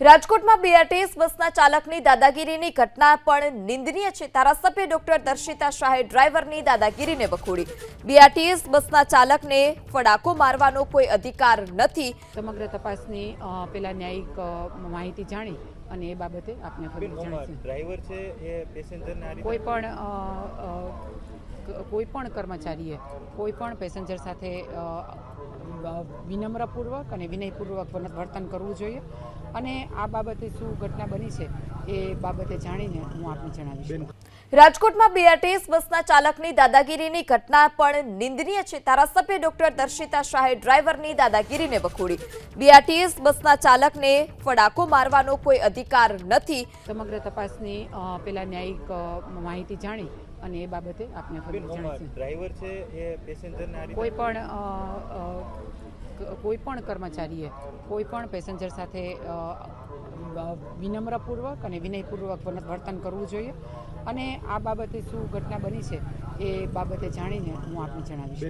રાજકોટમાં બીઆરટીએસ બસના ચાલકની દાદાગીરીની ઘટના પણ નિંદનીય છે. ધારાસભ્ય ડોક્ટર દર્શિતા શાહે ડ્રાઈવરની દાદાગીરીને વખોડી. બીઆરટીએસ બસના ચાલકને ફડાકો મારવાનો કોઈ અધિકાર નથી. સમગ્ર તપાસની પેલા ન્યાયિક માહિતી જાણી અને એ બાબતે આપને ડ્રાઈવર છે એ પેસેન્જરને કોઈ પણ કોઈ પણ કર્મચારીએ કોઈ પણ પેસેન્જર સાથે વિનમ્રપૂર્વક અને વિનયપૂર્વક વન- વર્તન કરવું જોઈએ. અને આ બાબતે શું ઘટના બની છે? એ બાબતે જાણીને હું આપને જણાવીશ. રાજકોટમાં બીઆરટીએસ બસના ચાલકની દાદાગીરીની ઘટના પણ નિંદનીય છે. ધારાસભ્ય ડોક્ટર દર્શિતા શાહે ડ્રાઈવરની દાદાગીરીને વખોડી. બીઆરટીએસ બસના ચાલકને ફડાકો મારવાનો કોઈ અધિકાર નથી. સમગ્ર તપાસની પેલા ન્યાયિક માહિતી જાણી અને એ બાબતે આપને ડ્રાઈવર છે એ પેસેન્જરને કોઈ પણ કોઈ પણ કર્મચારીએ કોઈ પણ પેસેન્જર સાથે વિનમ્રપૂર્વક અને વિનયપૂર્વક વન- વર્તન કરવું જોઈએ. અને આ બાબતે શું ઘટના બની છે એ બાબતે જાણીને હું આપને જણાવીશ.